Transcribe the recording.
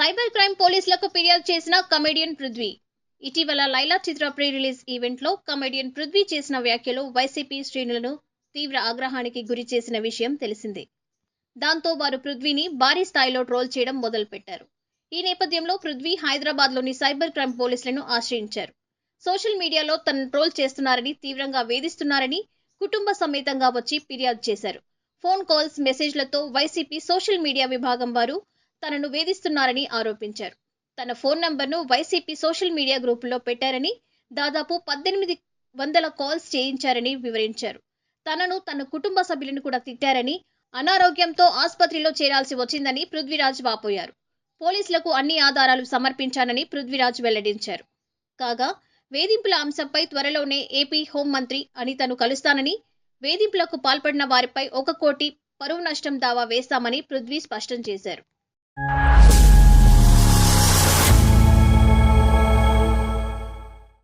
Cyber crime పోలీసులకు ఫిర్యాదు చేసిన కమెడియన్ పృథ్వీ. ఇటీవల లైలా చిత్ర ప్రీ రిలీజ్ ఈవెంట్లో కమెడియన్ పృథ్వీ చేసిన వ్యాఖ్యలు వైసీపీ శ్రేణులను తీవ్ర ఆగ్రహానికి గురి చేసిన విషయం తెలిసిందే. దాంతో వారు పృథ్వీని భారీ స్థాయిలో ట్రోల్ చేయడం మొదలుపెట్టారు. ఈ నేపథ్యంలో పృథ్వీ హైదరాబాద్లోని సైబర్ క్రైమ్ పోలీసులను ఆశ్రయించారు. సోషల్ మీడియాలో తనను ట్రోల్ చేస్తున్నారని తీవ్రంగా వేధిస్తున్నారని కుటుంబ సమేతంగా వచ్చి ఫిర్యాదు చేశారు. ఫోన్ కాల్స్ మెసేజ్లతో వైసీపీ సోషల్ మీడియా విభాగం వారు తనను వేధిస్తున్నారని ఆరోపించారు. తన ఫోన్ నంబర్ను వైసీపీ సోషల్ మీడియా గ్రూపులో పెట్టారని దాదాపు పద్దెనిమిది వందల కాల్స్ చేయించారని వివరించారు. తనను తన కుటుంబ సభ్యులను కూడా తిట్టారని అనారోగ్యంతో ఆసుపత్రిలో చేరాల్సి వచ్చిందని పృథ్వీరాజ్ వాపోయారు. పోలీసులకు అన్ని ఆధారాలు సమర్పించానని పృథ్వీరాజ్ వెల్లడించారు. కాగా వేధింపుల అంశంపై త్వరలోనే ఏపీ హోంమంత్రి అనితను కలుస్తానని వేధింపులకు పాల్పడిన వారిపై ఒక కోటి పరువు నష్టం దావా వేస్తామని పృథ్వీ స్పష్టం చేశారు. you